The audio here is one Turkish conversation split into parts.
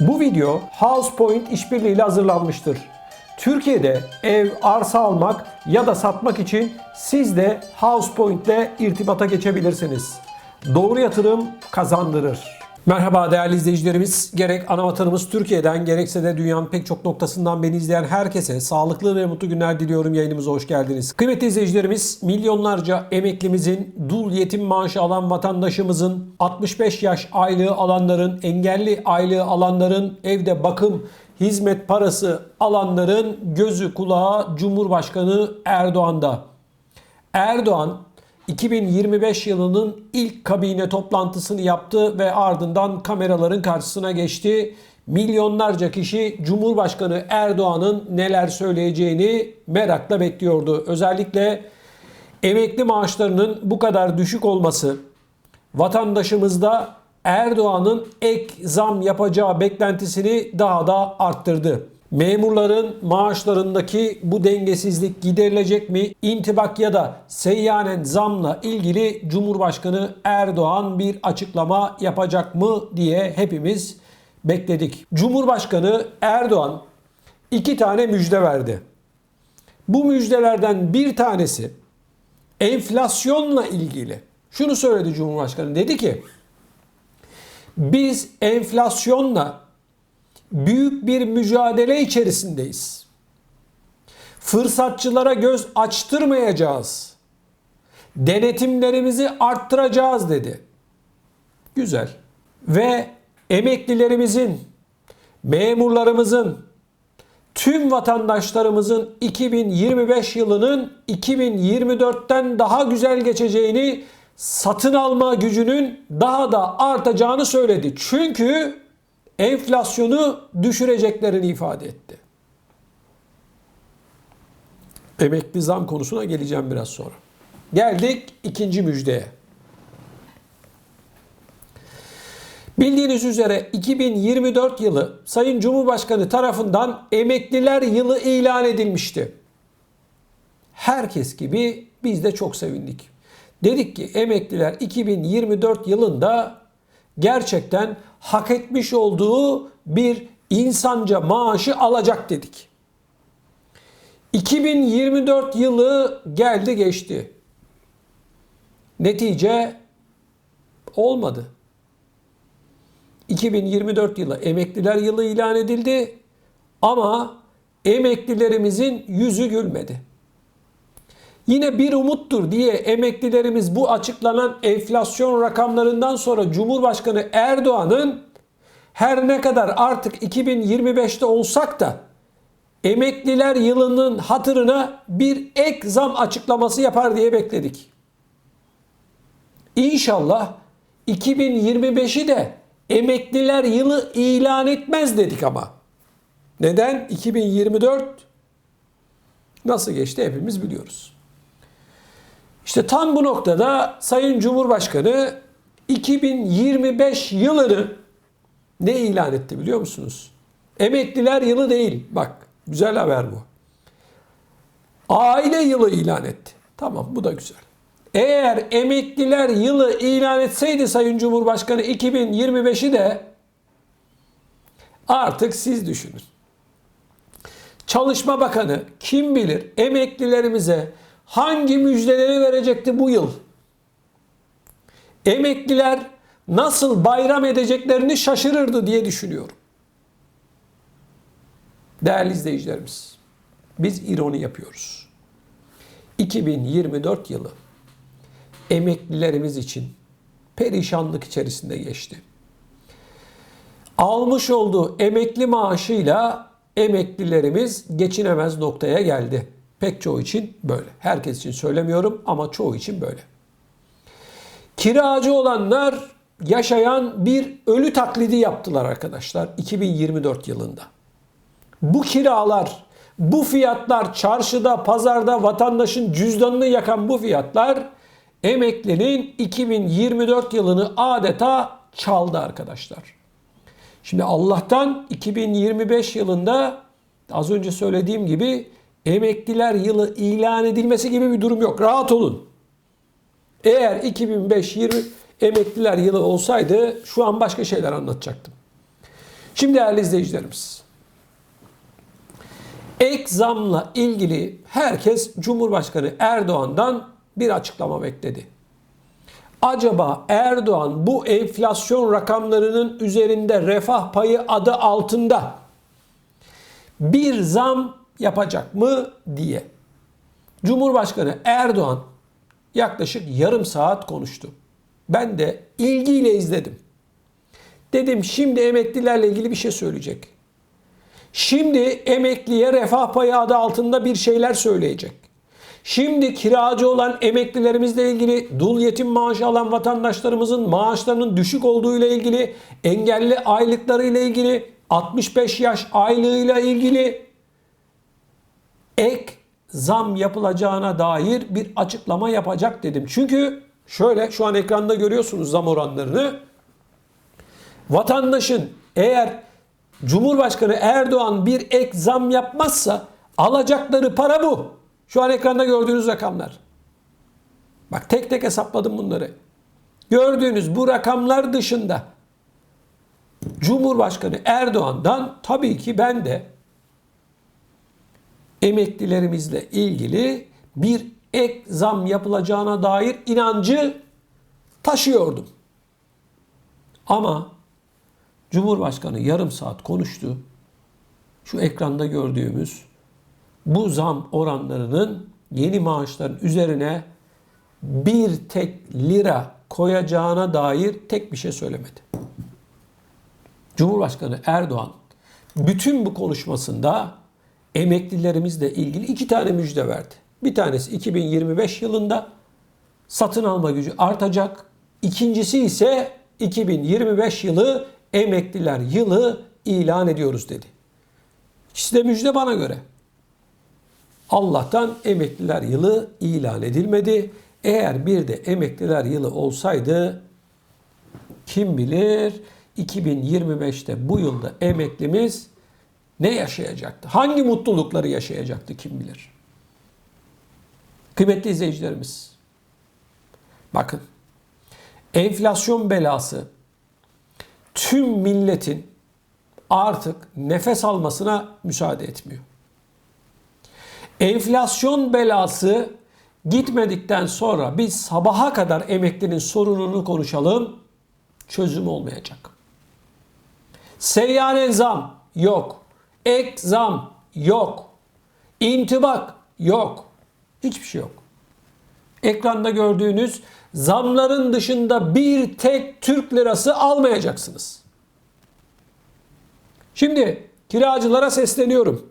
Bu video HousePoint işbirliğiyle hazırlanmıştır. Türkiye'de ev, arsa almak ya da satmak için siz de HousePoint ile irtibata geçebilirsiniz. Doğru yatırım kazandırır. Merhaba değerli izleyicilerimiz. Gerek ana vatanımız Türkiye'den gerekse de dünyanın pek çok noktasından beni izleyen herkese sağlıklı ve mutlu günler diliyorum. Yayınımıza hoş geldiniz. Kıymetli izleyicilerimiz, milyonlarca emeklimizin, dul yetim maaşı alan vatandaşımızın, 65 yaş aylığı alanların, engelli aylığı alanların, evde bakım, hizmet parası alanların gözü kulağı Cumhurbaşkanı Erdoğan'da. Erdoğan 2025 yılının ilk kabine toplantısını yaptı ve ardından kameraların karşısına geçti. Milyonlarca kişi Cumhurbaşkanı Erdoğan'ın neler söyleyeceğini merakla bekliyordu. Özellikle emekli maaşlarının bu kadar düşük olması vatandaşımızda Erdoğan'ın ek zam yapacağı beklentisini daha da arttırdı. Memurların maaşlarındaki bu dengesizlik giderilecek mi? İntibak ya da seyyanen zamla ilgili Cumhurbaşkanı Erdoğan bir açıklama yapacak mı diye hepimiz bekledik. Cumhurbaşkanı Erdoğan iki tane müjde verdi. Bu müjdelerden bir tanesi enflasyonla ilgili. Şunu söyledi Cumhurbaşkanı dedi ki biz enflasyonla büyük bir mücadele içerisindeyiz. Fırsatçılara göz açtırmayacağız. Denetimlerimizi arttıracağız dedi. Güzel. Ve emeklilerimizin, memurlarımızın, tüm vatandaşlarımızın 2025 yılının 2024'ten daha güzel geçeceğini, satın alma gücünün daha da artacağını söyledi. Çünkü enflasyonu düşüreceklerini ifade etti. Emekli zam konusuna geleceğim biraz sonra. Geldik ikinci müjdeye. Bildiğiniz üzere 2024 yılı Sayın Cumhurbaşkanı tarafından emekliler yılı ilan edilmişti. Herkes gibi biz de çok sevindik. Dedik ki emekliler 2024 yılında gerçekten hak etmiş olduğu bir insanca maaşı alacak dedik. 2024 yılı geldi geçti. Netice olmadı. 2024 yılı emekliler yılı ilan edildi ama emeklilerimizin yüzü gülmedi. Yine bir umuttur diye emeklilerimiz bu açıklanan enflasyon rakamlarından sonra Cumhurbaşkanı Erdoğan'ın her ne kadar artık 2025'te olsak da emekliler yılının hatırına bir ek zam açıklaması yapar diye bekledik. İnşallah 2025'i de emekliler yılı ilan etmez dedik ama. Neden? 2024 nasıl geçti hepimiz biliyoruz. İşte tam bu noktada Sayın Cumhurbaşkanı 2025 yılını ne ilan etti biliyor musunuz? Emekliler yılı değil. Bak güzel haber bu. Aile yılı ilan etti. Tamam bu da güzel. Eğer emekliler yılı ilan etseydi Sayın Cumhurbaşkanı 2025'i de artık siz düşünün. Çalışma Bakanı kim bilir emeklilerimize hangi müjdeleri verecekti bu yıl? Emekliler nasıl bayram edeceklerini şaşırırdı diye düşünüyorum. Değerli izleyicilerimiz, biz ironi yapıyoruz. 2024 yılı emeklilerimiz için perişanlık içerisinde geçti. Almış olduğu emekli maaşıyla emeklilerimiz geçinemez noktaya geldi. Pek çoğu için böyle. Herkes için söylemiyorum ama çoğu için böyle. Kiracı olanlar yaşayan bir ölü taklidi yaptılar arkadaşlar 2024 yılında. Bu kiralar, bu fiyatlar çarşıda, pazarda vatandaşın cüzdanını yakan bu fiyatlar emeklinin 2024 yılını adeta çaldı arkadaşlar. Şimdi Allah'tan 2025 yılında az önce söylediğim gibi emekliler yılı ilan edilmesi gibi bir durum yok. Rahat olun. Eğer 2005-20 emekliler yılı olsaydı şu an başka şeyler anlatacaktım. Şimdi değerli izleyicilerimiz. Ek zamla ilgili herkes Cumhurbaşkanı Erdoğan'dan bir açıklama bekledi. Acaba Erdoğan bu enflasyon rakamlarının üzerinde refah payı adı altında bir zam yapacak mı diye. Cumhurbaşkanı Erdoğan yaklaşık yarım saat konuştu. Ben de ilgiyle izledim. Dedim şimdi emeklilerle ilgili bir şey söyleyecek. Şimdi emekliye refah payı adı altında bir şeyler söyleyecek. Şimdi kiracı olan emeklilerimizle ilgili dul yetim maaşı alan vatandaşlarımızın maaşlarının düşük olduğu ile ilgili, engelli aylıkları ile ilgili, 65 yaş aylığıyla ilgili ek zam yapılacağına dair bir açıklama yapacak dedim. Çünkü şöyle şu an ekranda görüyorsunuz zam oranlarını. Vatandaşın eğer Cumhurbaşkanı Erdoğan bir ek zam yapmazsa alacakları para bu. Şu an ekranda gördüğünüz rakamlar. Bak tek tek hesapladım bunları. Gördüğünüz bu rakamlar dışında Cumhurbaşkanı Erdoğan'dan tabii ki ben de emeklilerimizle ilgili bir ek zam yapılacağına dair inancı taşıyordum. Ama Cumhurbaşkanı yarım saat konuştu. Şu ekranda gördüğümüz bu zam oranlarının yeni maaşların üzerine bir tek lira koyacağına dair tek bir şey söylemedi. Cumhurbaşkanı Erdoğan bütün bu konuşmasında emeklilerimizle ilgili iki tane müjde verdi. Bir tanesi 2025 yılında satın alma gücü artacak. İkincisi ise 2025 yılı emekliler yılı ilan ediyoruz dedi. İkisi de müjde bana göre. Allah'tan emekliler yılı ilan edilmedi. Eğer bir de emekliler yılı olsaydı kim bilir 2025'te bu yılda emeklimiz ne yaşayacaktı? Hangi mutlulukları yaşayacaktı kim bilir? Kıymetli izleyicilerimiz. Bakın. Enflasyon belası tüm milletin artık nefes almasına müsaade etmiyor. Enflasyon belası gitmedikten sonra biz sabaha kadar emeklinin sorununu konuşalım. Çözüm olmayacak. Seyyanen zam yok. Ek zam yok. İntibak yok. Hiçbir şey yok. Ekranda gördüğünüz zamların dışında bir tek Türk lirası almayacaksınız. Şimdi kiracılara sesleniyorum.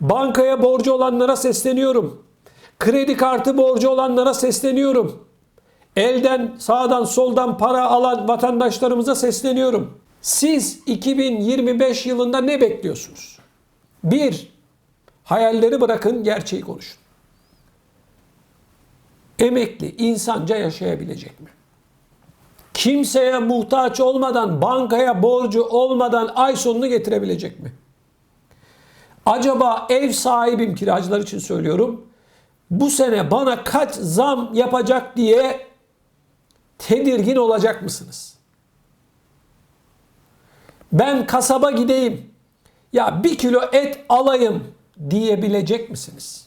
Bankaya borcu olanlara sesleniyorum. Kredi kartı borcu olanlara sesleniyorum. Elden sağdan soldan para alan vatandaşlarımıza sesleniyorum. Siz 2025 yılında ne bekliyorsunuz? Bir, hayalleri bırakın gerçeği konuşun. Emekli insanca yaşayabilecek mi? Kimseye muhtaç olmadan, bankaya borcu olmadan ay sonunu getirebilecek mi? Acaba ev sahibim kiracılar için söylüyorum. Bu sene bana kaç zam yapacak diye tedirgin olacak mısınız? Ben kasaba gideyim. Ya bir kilo et alayım diyebilecek misiniz?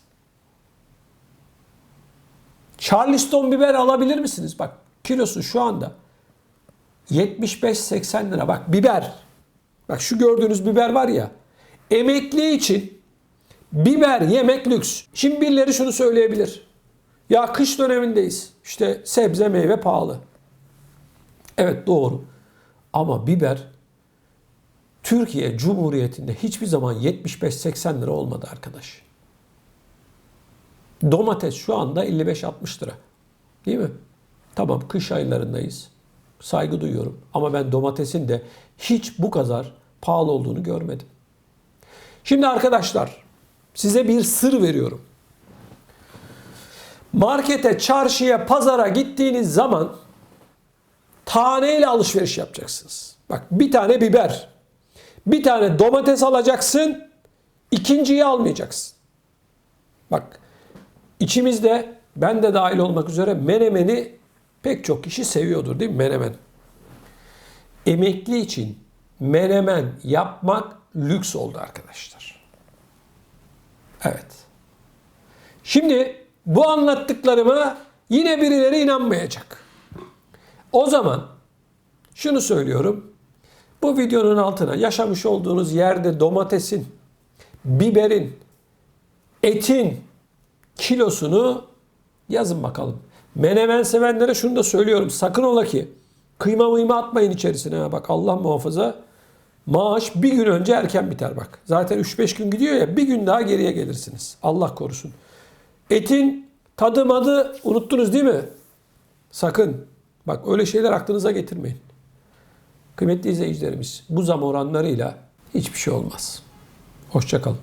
Charleston biber alabilir misiniz? Bak kilosu şu anda 75-80 lira. Bak biber. Bak şu gördüğünüz biber var ya. Emekli için biber yemek lüks. Şimdi birileri şunu söyleyebilir. Ya kış dönemindeyiz. İşte sebze meyve pahalı. Evet doğru. Ama biber Türkiye Cumhuriyeti'nde hiçbir zaman 75-80 lira olmadı arkadaş. Domates şu anda 55-60 lira. Değil mi? Tamam kış aylarındayız. Saygı duyuyorum. Ama ben domatesin de hiç bu kadar pahalı olduğunu görmedim. Şimdi arkadaşlar size bir sır veriyorum. Markete, çarşıya, pazara gittiğiniz zaman taneyle alışveriş yapacaksınız. Bak bir tane biber, bir tane domates alacaksın, ikinciyi almayacaksın. Bak içimizde ben de dahil olmak üzere menemeni pek çok kişi seviyordur değil mi menemen? Emekli için menemen yapmak lüks oldu arkadaşlar. Evet. Şimdi bu anlattıklarıma yine birileri inanmayacak. O zaman şunu söylüyorum. Bu videonun altına yaşamış olduğunuz yerde domatesin, biberin, etin kilosunu yazın bakalım. Menemen sevenlere şunu da söylüyorum. Sakın ola ki kıyma mıyma atmayın içerisine. Bak Allah muhafaza maaş bir gün önce erken biter bak. Zaten 3-5 gün gidiyor ya bir gün daha geriye gelirsiniz. Allah korusun. Etin tadı madı unuttunuz değil mi? Sakın. Bak öyle şeyler aklınıza getirmeyin. Kıymetli izleyicilerimiz bu zam oranlarıyla hiçbir şey olmaz. Hoşçakalın.